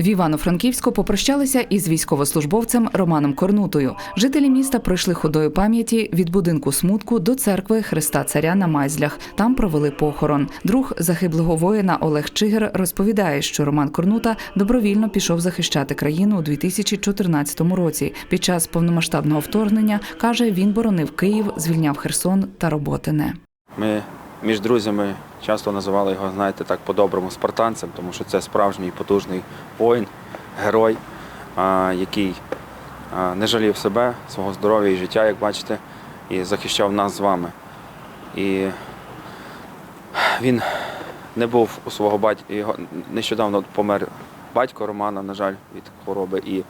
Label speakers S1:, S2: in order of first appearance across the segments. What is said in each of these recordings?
S1: В Івано-Франківську попрощалися із військовослужбовцем Романом Корнутою. Жителі міста пройшли ходою пам'яті від будинку смутку до церкви Христа Царя на Майзлях. Там провели похорон. Друг загиблого воїна Олег Чигир розповідає, що Роман Корнута добровільно пішов захищати країну у 2014 році. Під час повномасштабного вторгнення каже, він боронив Київ, звільняв Херсон та Роботине.
S2: Ми між друзями часто називали його, знаєте, так по-доброму спартанцем, тому що це справжній потужний воїн, герой, який не жалів себе, свого здоров'я і життя, як бачите, і захищав нас з вами. І він не був у свого батька, його нещодавно помер батько Романа, на жаль, від хвороби. І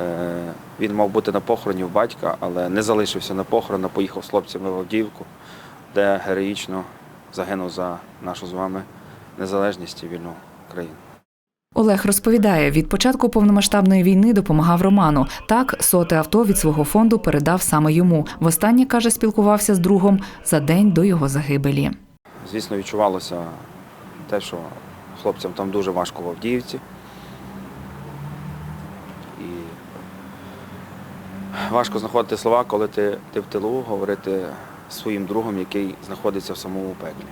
S2: е, він мав бути на похороні у батька, але не залишився на похорон, а поїхав з хлопцями в Авдіївку де героїчно загинув за нашу з вами незалежність і вільну країну.
S1: Олег розповідає, від початку повномасштабної війни допомагав Роману. Так, соте авто від свого фонду передав саме йому. Востаннє каже, спілкувався з другом за день до його загибелі.
S2: Звісно, відчувалося те, що хлопцям там дуже важко в Авдіївці. І важко знаходити слова, коли ти, ти в тилу, говорити своїм другом, який знаходиться в самому пеклі.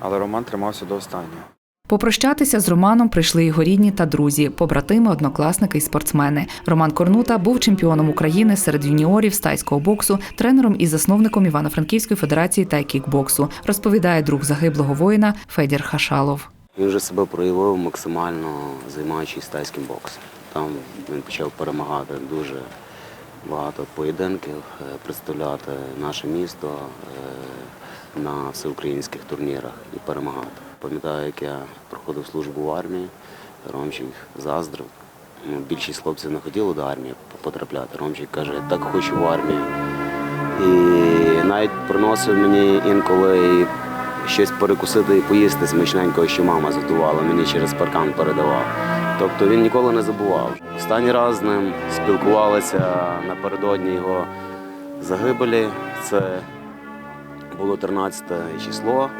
S2: Але Роман тримався до останнього.
S1: Попрощатися з Романом прийшли його рідні та друзі, побратими, однокласники і спортсмени. Роман Корнута був чемпіоном України серед юніорів з тайського боксу, тренером і засновником Івано-Франківської федерації тайкікбоксу, розповідає друг загиблого воїна Федір Хашалов.
S3: Він вже себе проявив максимально займаючись тайським боксом. Там він почав перемагати дуже багато поєдинків, е, представляти наше місто е, на всеукраїнських турнірах і перемагати. Пам'ятаю, як я проходив службу в армії, Ромчик заздрив. Ну, Більшість хлопців не хотіли до армії потрапляти. Ромчик каже, так хочу в армію. І навіть приносив мені інколи щось перекусити і поїсти смачненького, що мама зготувала, мені через паркан передавав. Тобто він ніколи не забував. Останній раз з ним спілкувалися напередодні його загибелі. Це було 13 число,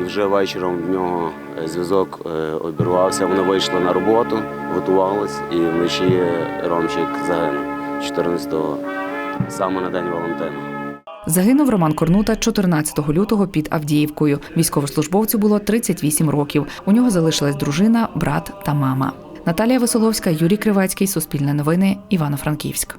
S3: і вже вечором в нього е, зв'язок е, обірвався. Вони вийшли на роботу, готувались, і вночі Ромчик загинув 14-го, саме на День Валентина.
S1: Загинув Роман Корнута 14 лютого під Авдіївкою. Військовослужбовцю було 38 років. У нього залишилась дружина, брат та мама. Наталія Веселовська, Юрій Кривацький, Суспільне новини, Івано-Франківськ.